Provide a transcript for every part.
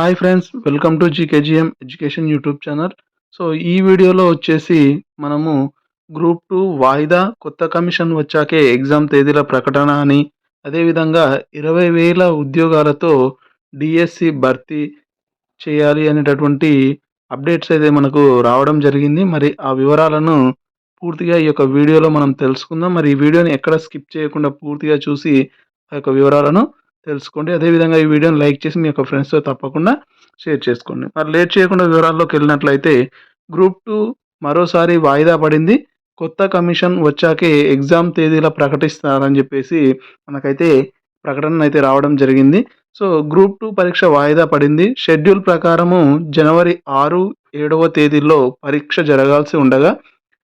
Hi friends welcome to GKGM education YouTube channel. So ఈ వీడియోలో వచ్చేసి మనము గ్రూప్ టూ వాయిదా కొత్త కమిషన్ వచ్చాకే ఎగ్జామ్ తేదీల ప్రకటన అని అదేవిధంగా ఇరవై వేల ఉద్యోగాలతో డిఎస్సి భర్తీ చేయాలి అనేటటువంటి అప్డేట్స్ అయితే మనకు రావడం జరిగింది. మరి ఆ వివరాలను పూర్తిగా ఈ యొక్క వీడియోలో మనం తెలుసుకుందాం. మరి ఈ వీడియోని ఎక్కడ స్కిప్ చేయకుండా పూర్తిగా చూసి ఆ యొక్క వివరాలను తెలుసుకోండి. అదేవిధంగా ఈ వీడియోని లైక్ చేసి మీ యొక్క ఫ్రెండ్స్తో తప్పకుండా షేర్ చేసుకోండి. మరి లేట్ చేయకుండా వివరాల్లోకి వెళ్ళినట్లయితే గ్రూప్ టూ మరోసారి వాయిదా పడింది. కొత్త కమిషన్ వచ్చాకే ఎగ్జామ్ తేదీల ప్రకటిస్తారని చెప్పేసి మనకైతే ప్రకటన అయితే రావడం జరిగింది. సో గ్రూప్ టూ పరీక్ష వాయిదా పడింది. షెడ్యూల్ ప్రకారము జనవరి ఆరు ఏడవ తేదీల్లో పరీక్ష జరగాల్సి ఉండగా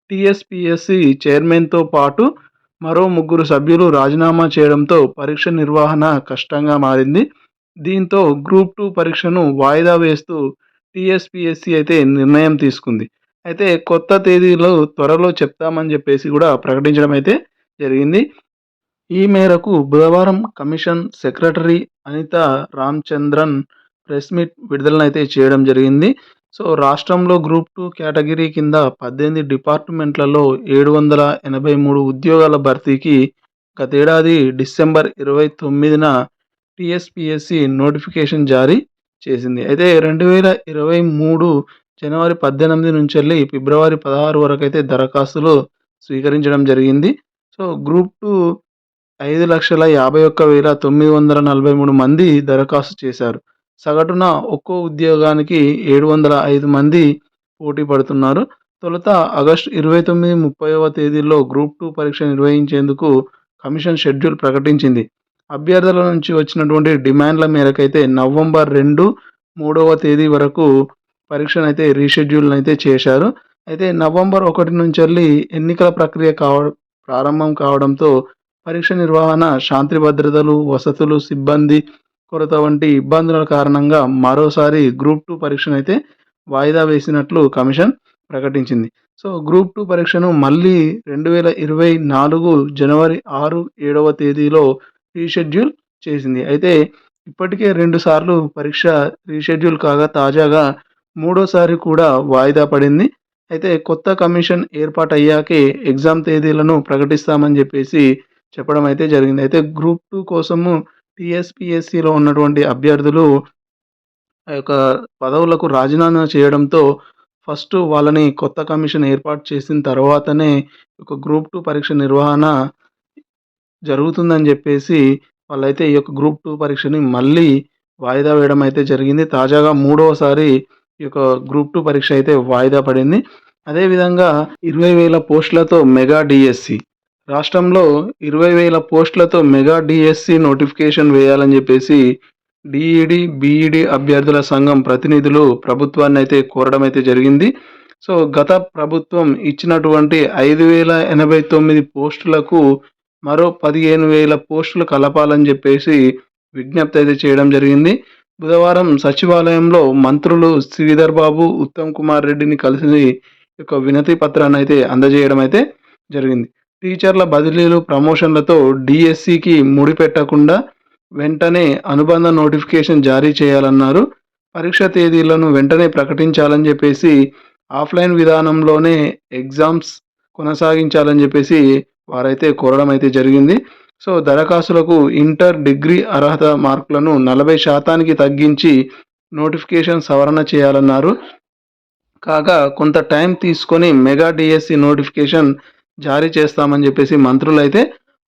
టీఎస్పిఎస్సి చైర్మన్తో పాటు మరో ముగ్గురు సభ్యులు రాజీనామా చేయడంతో పరీక్ష నిర్వహణ కష్టంగా మారింది. దీంతో గ్రూప్ టూ పరీక్షను వాయిదా వేస్తూ టీఎస్పిఎస్సి అయితే నిర్ణయం తీసుకుంది. అయితే కొత్త తేదీలు త్వరలో చెప్తామని చెప్పేసి కూడా ప్రకటించడం అయితే జరిగింది. ఈ మేరకు బుధవారం commission secretary Anitha Ramachandran press meet విడుదలనైతే చేయడం జరిగింది. సో రాష్ట్రంలో గ్రూప్ టూ కేటగిరీ కింద పద్దెనిమిది డిపార్ట్మెంట్లలో ఏడు వందల ఎనభై మూడు ఉద్యోగాల భర్తీకి గతేడాది డిసెంబర్ ఇరవై తొమ్మిదిన టీఎస్పిఎస్సి నోటిఫికేషన్ జారీ చేసింది. అయితే రెండు వేల ఇరవై మూడు జనవరి పద్దెనిమిది నుంచి వెళ్ళి ఫిబ్రవరి పదహారు వరకు అయితే దరఖాస్తులు స్వీకరించడం జరిగింది. సో గ్రూప్ టూ ఐదు లక్షల యాభై ఒక్క వేల తొమ్మిది వందల నలభై మూడు మంది దరఖాస్తు చేశారు. సగటున ఒక్కో ఉద్యోగానికి ఏడు వందల ఐదు మంది పోటీ పడుతున్నారు. తొలుత ఆగస్టు ఇరవై తొమ్మిది ముప్పైవ తేదీల్లో గ్రూప్ టూ పరీక్ష నిర్వహించేందుకు కమిషన్ షెడ్యూల్ ప్రకటించింది. అభ్యర్థుల నుంచి వచ్చినటువంటి డిమాండ్ల మేరకైతే నవంబర్ రెండు మూడవ తేదీ వరకు పరీక్షను అయితే రీషెడ్యూల్ అయితే చేశారు. అయితే నవంబర్ ఒకటి నుంచి వెళ్ళి ఎన్నికల ప్రక్రియ కావ ప్రారంభం కావడంతో పరీక్ష నిర్వహణ శాంతి భద్రతలు వసతులు సిబ్బంది కొరత వంటి ఇబ్బందుల కారణంగా మరోసారి గ్రూప్ టూ పరీక్షను అయితే వాయిదా వేసినట్లు కమిషన్ ప్రకటించింది. సో గ్రూప్ టూ పరీక్షను మళ్ళీ రెండు వేల ఇరవై నాలుగు జనవరి ఆరు ఏడవ తేదీలో రీషెడ్యూల్ చేసింది. అయితే ఇప్పటికే రెండు సార్లు పరీక్ష రీషెడ్యూల్ కాగా తాజాగా మూడోసారి కూడా వాయిదా పడింది. అయితే కొత్త కమిషన్ ఏర్పాటయ్యాకే ఎగ్జామ్ తేదీలను ప్రకటిస్తామని చెప్పేసి చెప్పడం అయితే జరిగింది. అయితే గ్రూప్ టూ కోసము టీఎస్పిఎస్సిలో ఉన్నటువంటి అభ్యర్థులు ఆ యొక్క పదవులకు రాజీనామా చేయడంతో ఫస్ట్ వాళ్ళని కొత్త కమిషన్ ఏర్పాటు చేసిన తర్వాతనే ఒక గ్రూప్ టూ పరీక్ష నిర్వహణ జరుగుతుందని చెప్పేసి వాళ్ళైతే ఈ యొక్క గ్రూప్ టూ పరీక్షని మళ్ళీ వాయిదా వేయడం అయితే జరిగింది. తాజాగా మూడవసారి ఈ యొక్క గ్రూప్ టూ పరీక్ష అయితే వాయిదా పడింది. అదేవిధంగా ఇరవై వేల పోస్టులతో మెగా డిఎస్సి రాష్ట్రంలో ఇరవై వేల పోస్టులతో మెగా డిఎస్సి నోటిఫికేషన్ వేయాలని చెప్పేసి డిఈడి బీఈడి అభ్యర్థుల సంఘం ప్రతినిధులు ప్రభుత్వాన్ని అయితే కోరడం అయితే జరిగింది. సో గత ప్రభుత్వం ఇచ్చినటువంటి ఐదు వేల ఎనభై తొమ్మిది పోస్టులకు మరో పదిహేను వేల పోస్టులు కలపాలని చెప్పేసి విజ్ఞప్తి అయితే చేయడం జరిగింది. బుధవారం సచివాలయంలో మంత్రులు శ్రీధర్ బాబు ఉత్తమ్ కుమార్ రెడ్డిని కలిసి యొక్క వినతి పత్రాన్ని అయితే అందజేయడం అయితే జరిగింది. టీచర్ల బదిలీలు ప్రమోషన్లతో డిఎస్సికి ముడిపెట్టకుండా వెంటనే అనుబంధ నోటిఫికేషన్ జారీ చేయాలన్నారు. పరీక్ష తేదీలను వెంటనే ప్రకటించాలని చెప్పేసి ఆఫ్లైన్ విధానంలోనే ఎగ్జామ్స్ కొనసాగించాలని చెప్పేసి వారైతే కోరడం అయితే జరిగింది. సో దరఖాస్తులకు ఇంటర్ డిగ్రీ అర్హత మార్కులను నలభై శాతానికి తగ్గించి నోటిఫికేషన్ సవరణ చేయాలన్నారు. కాగా కొంత టైం తీసుకొని మెగా డిఎస్సి నోటిఫికేషన్ జారీ చేస్తామని చెప్పేసి మంత్రులు అయితే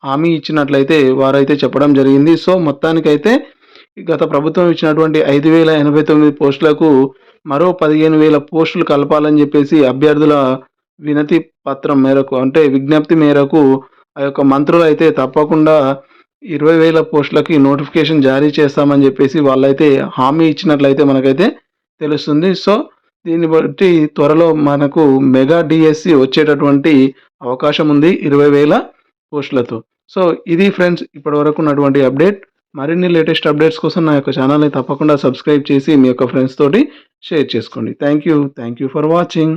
హామీ ఇచ్చినట్లయితే వారైతే చెప్పడం జరిగింది. సో మొత్తానికైతే గత ప్రభుత్వం ఇచ్చినటువంటి ఐదు వేల ఎనభై తొమ్మిది పోస్టులకు మరో పదిహేను వేల పోస్టులు కలపాలని చెప్పేసి అభ్యర్థుల వినతి పత్రం మేరకు అంటే విజ్ఞప్తి మేరకు ఆ యొక్క మంత్రులు అయితే తప్పకుండా ఇరవై వేల పోస్టులకి నోటిఫికేషన్ జారీ చేస్తామని చెప్పేసి వాళ్ళైతే హామీ ఇచ్చినట్లయితే మనకైతే తెలుస్తుంది. సో దీన్ని బట్టి త్వరలో మనకు మెగా డిఎస్సి వచ్చేటటువంటి అవకాశం ఉంది ఇరవై వేల పోస్టులతో. సో ఇది ఫ్రెండ్స్ ఇప్పటి వరకు ఉన్నటువంటి అప్డేట్. మరిన్ని లేటెస్ట్ అప్డేట్స్ కోసం నా యొక్క ఛానల్ని తప్పకుండా సబ్స్క్రైబ్ చేసి మీ యొక్క ఫ్రెండ్స్ తోటి షేర్ చేసుకోండి. Thank you. Thank you for watching.